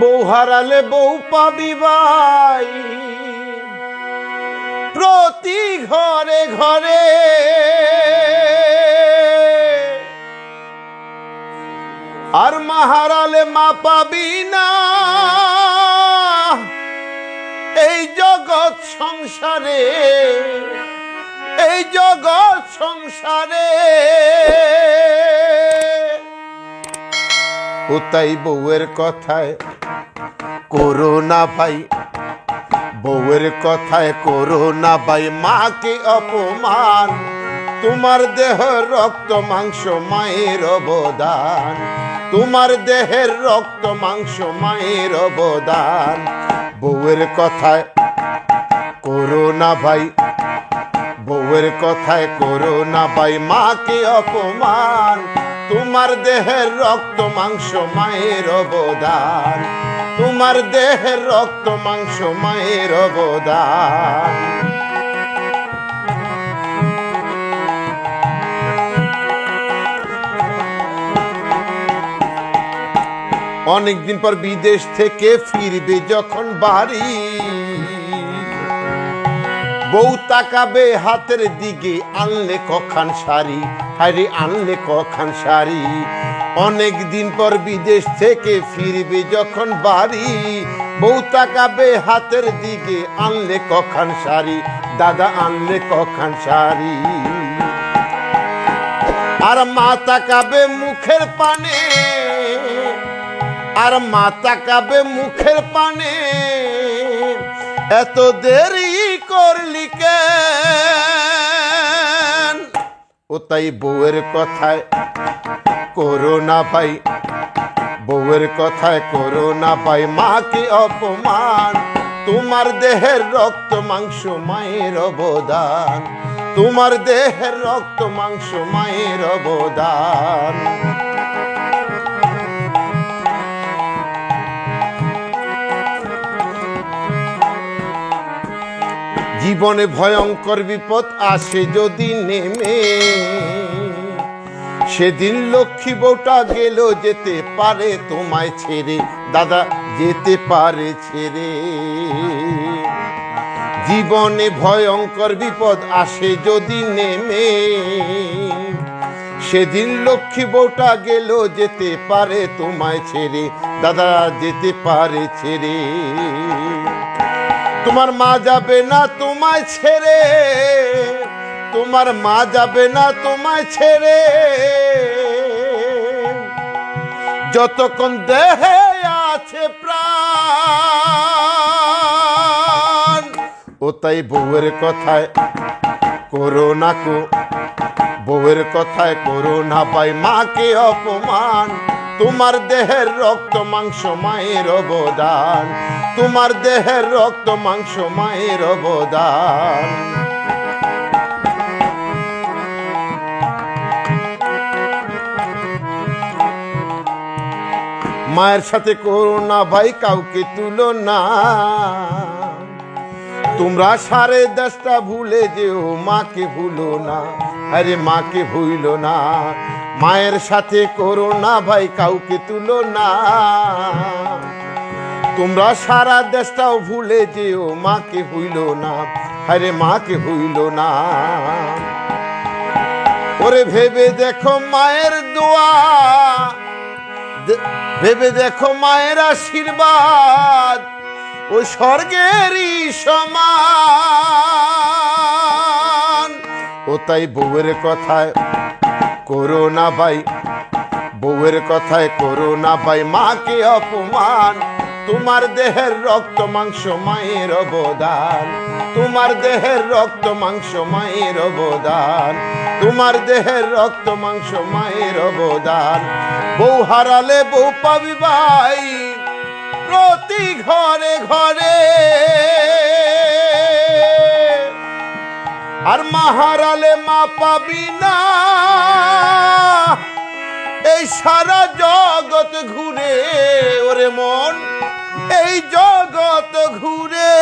বউ হারালে বউ পাবি ভাই। প্রতি ঘরে ঘরে আর মা হারালে মা পাবি না। এই জগৎ সংসারে, এই জগৎ সংসারে তাই বউয়ের কথায় করো না ভাই, বউয়ের কথায় করো না ভাই। মাকে অপমান? তোমার দেহ রক্ত, মাংস, মায়ের অবদান। তোমার দেহের রক্ত, মাংস, মায়ের অবদান। বউয়ের কথায় করো না ভাই, বউয়ের কথায় করো না ভাই। মাকে অপমান? তোমার দেহের রক্ত মাংস মায়ের অবদান। তোমার দেহের রক্ত মাংস মায়ের অবদান। অনেকদিন পর বিদেশ থেকে ফিরবে যখন বাড়ি। বউ তাকাবে হাতের দিকে, আনলে কখান শাড়ি? হারি আনলে কখান শাড়ি? অনেক দিন পর বিদেশ থেকে ফিরবে যখন বাড়ি। বউ তাকাবে হাতের দিকে, আনলে কখান শাড়ি? দাদা, আনলে কখান শাড়ি? আর মা তাকাবে মুখের পানে, আর মা তাকাবে মুখের পানে। এত দেরি করলি ও তাই বউয়ের কথায় করো না ভাই, বউয়ের কথায় করো না ভাই মাকে অপমান? তোমার দেহের রক্ত মাংস মায়ের অবদান। তোমার দেহের রক্ত মাংস মায়ের অবদান। জীবনে ভয়ঙ্কর বিপদ আসে যদি নেমে। সেদিন লক্ষ্মী বউটা গেল যেতে পারে তোমায় ছেড়ে। দাদা, যেতে পারে ছেড়ে। জীবনে ভয়ঙ্কর বিপদ আসে যদি নেমে। সেদিন লক্ষ্মী বউটা গেল যেতে পারে তোমায় ছেড়ে। দাদা, যেতে পারে ছেড়ে। তোমার মা যাবে না তোমায় ছেড়ে। তোমার মা যাবে না তোমায় ছেড়ে। যতক্ষণ দেহে আছে প্রাণ, ও তাই বউয়ের কথায় করো না কো। বউয়ের কথায় করো না পাই মাকে অপমান। তোমার দেহের রক্ত মাংস মায়ের অবদান। তোমার দেহের রক্ত মাংস মায়ের অবদান। মায়ের সাথে করো না ভাই, কাউকে তুলো না। তোমরা সারে দশটা ভুলে যেও, মাকে ভুলো না। আরে মাকে ভুইলো না। মায়ের সাথে করো না ভাই কাউকে তুলো না তোমরা সারা দেশটাও ভুলে যেও, মাকে ভুইলো না। আরে মাকে ভুইলো না। ওরে ভেবে দেখো মায়ের দোয়া। ভেবে দেখো মায়ের আশীর্বাদ। ও স্বর্গেরই সমান। ও তাই বউয়ের কথায় করো না ভাই, বউয়ের কথায় করো না ভাই, মাকে অপমান, তোমার দেহের রক্ত মাংস মায়ের অবদান, তোমার দেহের রক্ত মাংস মায়ের অবদান, তোমার দেহের রক্ত মাংস মায়ের অবদান। বউ হারালে বউ পাবি ভাই, প্রতি ঘরে ঘরে। আর মাহারালে মা পাবি না। এই সারা জগৎ ঘুরে ওরে মন এই জগৎ ঘুরে।